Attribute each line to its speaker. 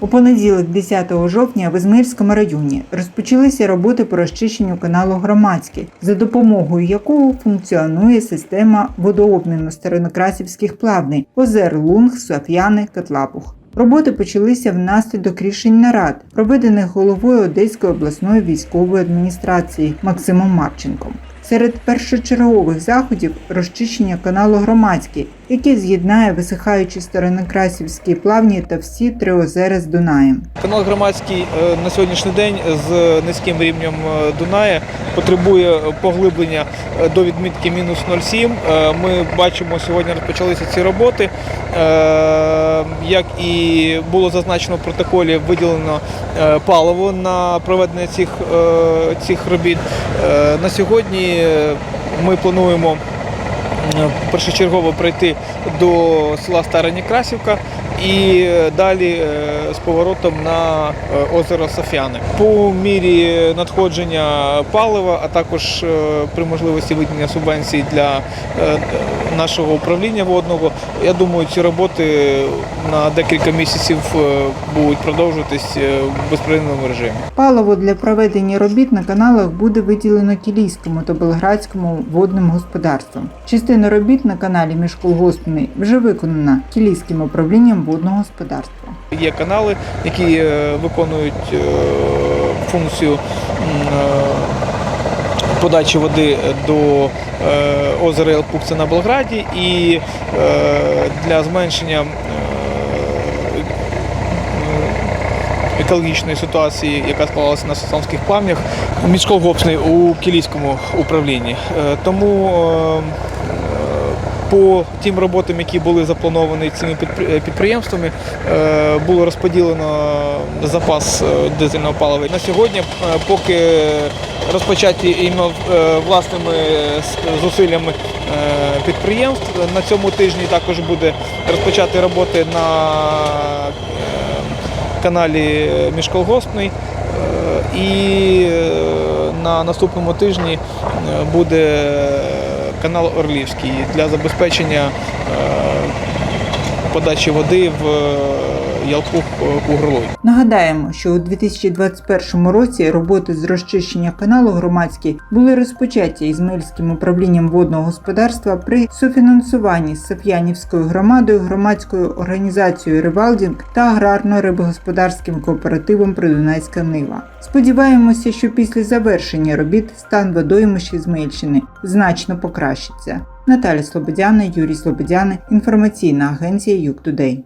Speaker 1: У понеділок, 10 жовтня, в Ізмаїльському районі розпочалися роботи по розчищенню каналу Громадський, за допомогою якого функціонує система водообміну старонокрасівських плавнень озер Лунг, Соф'яни, Котлапух. Роботи почалися внаслідок рішень нарад, проведених головою Одеської обласної військової адміністрації Максимом Марченком. Серед першочергових заходів розчищення каналу Громадський, який з'єднає висихаючі старонокрасівські плавні та всі три озера з Дунаєм.
Speaker 2: Канал громадський е, на сьогоднішній день з низьким рівнем е, Дунаю потребує поглиблення е, до відмітки мінус 0,7. Е, Ми бачимо, сьогодні розпочалися ці роботи. Як і було зазначено в протоколі, виділено паливо на проведення цих, цих робіт. На сьогодні ми плануємо першочергово прийти до села Стара Некрасівка і е, далі е, з поворотом на е, озеро Софіани. По мірі надходження палива, а також е, при можливості виділення субвенцій для е, нашого управління водного, я думаю, ці роботи на декілька місяців е, будуть продовжуватись е, в безперервному режимі.
Speaker 1: Паливо для проведення робіт на каналах буде виділено Кілійському та Белградському водним господарствам. Частина робіт на каналі Міжколгоспний вже виконана Кілійським управлінням водного господарства.
Speaker 2: Є канали, які е, виконують е, функцію е, подачі води до озера Елпук, на Белграді, і для зменшення екологічної ситуації, яка склалася на Сосанських плавнях, міськолгопсний у Кілійському управлінні. Е, Тому е, по тим роботам, які були заплановані цими підпри- підприємствами, е, було розподілено запас е, дизельного палива. На сьогодні, е, поки розпочаті е, власними зусиллями е, підприємств, на цьому тижні також буде розпочати роботи на е, каналі Міжколгоспний. Е, І е, на наступному тижні е, буде канал Орлівський для забезпечення подачі води в е, Ялпух у Горлой.
Speaker 1: Нагадаємо, що у 2021 році роботи з розчищення каналу громадський були розпочаті Ізмаїльським управлінням водного господарства при суфінансуванні з Соф'янівською громадою, громадською організацією Ревалдінг та аграрно-рибогосподарським кооперативом Придунайська Нива. Сподіваємося, що після завершення робіт стан водоймищ Ізмаїльщини значно покращиться. Наталя Слободяна, Юрій Слободяни, інформаційна агенція Юг Тудей.